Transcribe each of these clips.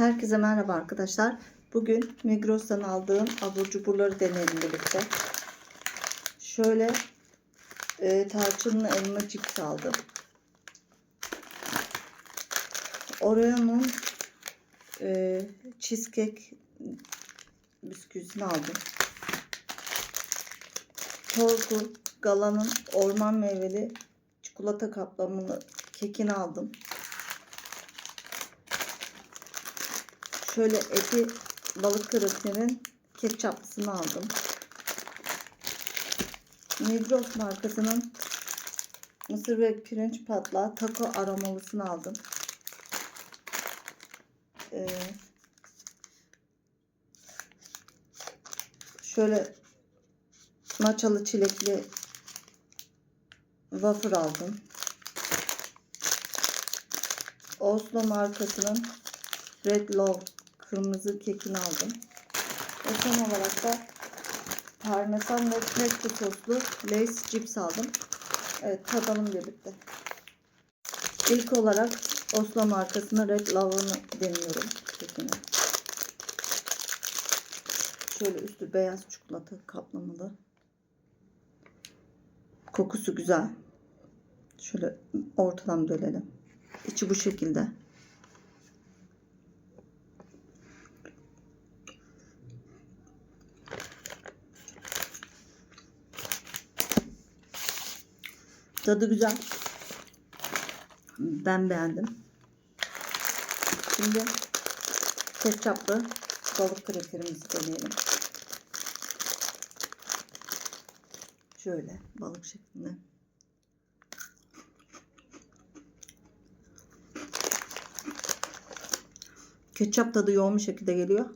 Herkese merhaba arkadaşlar. Bugün Migros'tan aldığım abur cuburları deneyelim birlikte. Şöyle e, tarçınlı elma cips aldım. Oreo'nun e, cheesecake bisküvisini aldım. Torku Gala'nın orman meyveli çikolata kaplamalı kekini aldım. Şöyle eti balık kırıkların ketçaplısını aldım. Migros markasının mısır ve pirinç patlağı taco aromalısını aldım. Ee, şöyle maçalı çilekli wafer aldım. Oslo markasının Red Love kırmızı kekini aldım. Ve son olarak da parmesan ve pesto soslu Lay's cips aldım. Evet tadalım birlikte. İlk olarak Oslo markasının Red Love'ını deniyorum kekini. Şöyle üstü beyaz çikolata kaplamalı. Kokusu güzel. Şöyle ortadan bölelim. İçi bu şekilde. Tadı güzel. Ben beğendim. Şimdi ketçaplı balık krakerimizi deneyelim. Şöyle balık şeklinde. Ketçap tadı yoğun bir şekilde geliyor.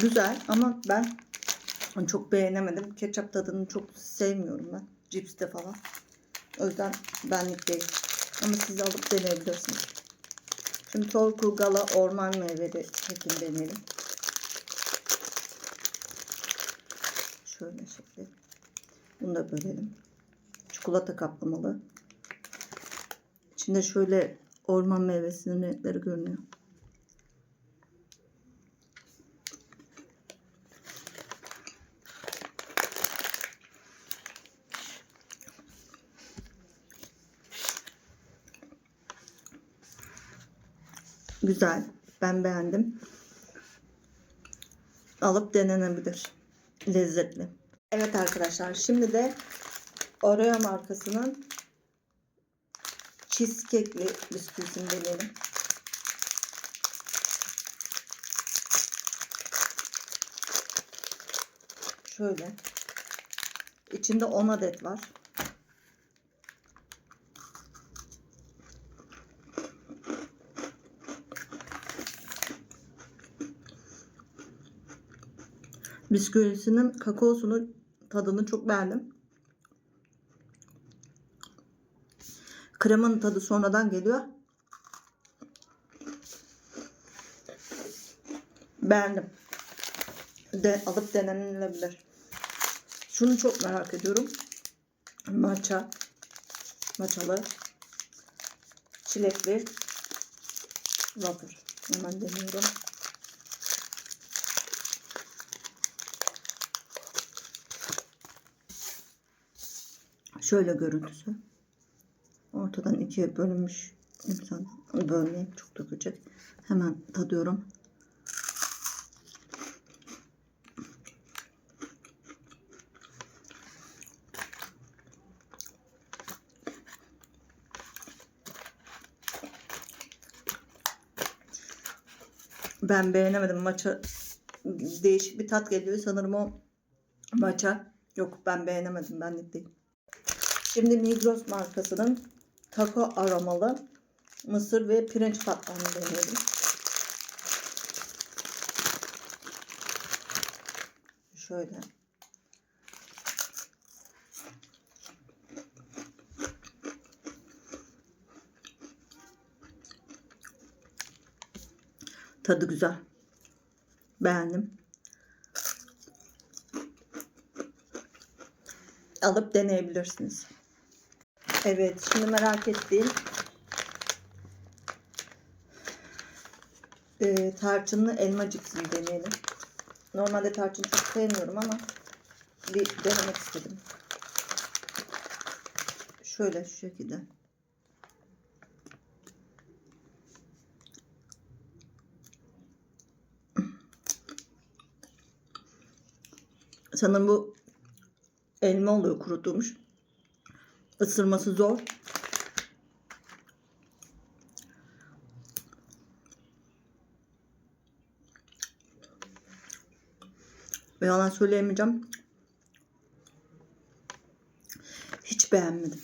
Güzel ama ben çok beğenemedim. Ketçap tadını çok sevmiyorum ben. Cipste falan. O yüzden benlik değil. Ama siz alıp deneyebilirsiniz. Şimdi Torku Gala orman meyveli kekin deneyelim. Şöyle şekli. Bunu da bölelim. Çikolata kaplamalı. İçinde şöyle orman meyvesinin renkleri görünüyor. Güzel. Ben beğendim. Alıp denenebilir. Lezzetli. Evet arkadaşlar şimdi de Oreo markasının cheesecake'li bisküvisini deneyelim. Şöyle. İçinde 10 adet var. Bisküvisinin kakaosunu tadını çok beğendim. Kremanın tadı sonradan geliyor. Beğendim. De alıp denenilebilir. Şunu çok merak ediyorum. Matcha. Matchalı. Çilekli. Wafer. Hemen deniyorum. Şöyle görüntüsü. Ortadan ikiye bölünmüş. İnsan bölmeyeyim çok dökecek. Hemen tadıyorum. Ben beğenemedim maça değişik bir tat geliyor sanırım o maça yok ben beğenemedim benlik değil. Şimdi Migros markasının taco aromalı mısır ve pirinç patlağını deneyelim. Şöyle. Tadı güzel. Beğendim. Alıp deneyebilirsiniz. Evet, şimdi merak ettiğim e, tarçınlı elma cipsini deneyelim. Normalde tarçın çok sevmiyorum ama bir denemek istedim. Şöyle şu şekilde. Sanırım bu elma oluyor kurutulmuş. Isırması zor. Ve yalan söyleyemeyeceğim. Hiç beğenmedim.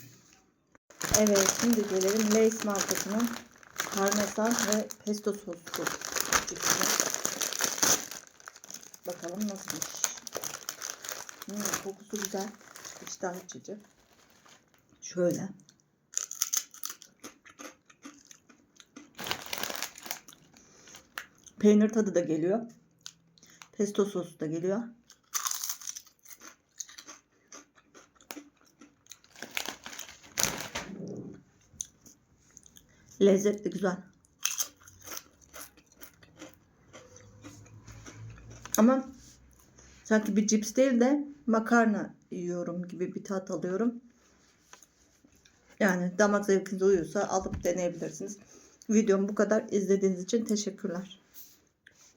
Evet şimdi gelelim Lay's markasının parmesan ve pesto cipsine. Bakalım nasılmış. Hmm, kokusu güzel. İştah açıcı. Şöyle. Peynir tadı da geliyor. Pesto sosu da geliyor. Lezzetli güzel. Ama sanki bir cips değil de makarna yiyorum gibi bir tat alıyorum. Yani damak zevkinize uyuyorsa alıp deneyebilirsiniz. Videom bu kadar. İzlediğiniz için teşekkürler.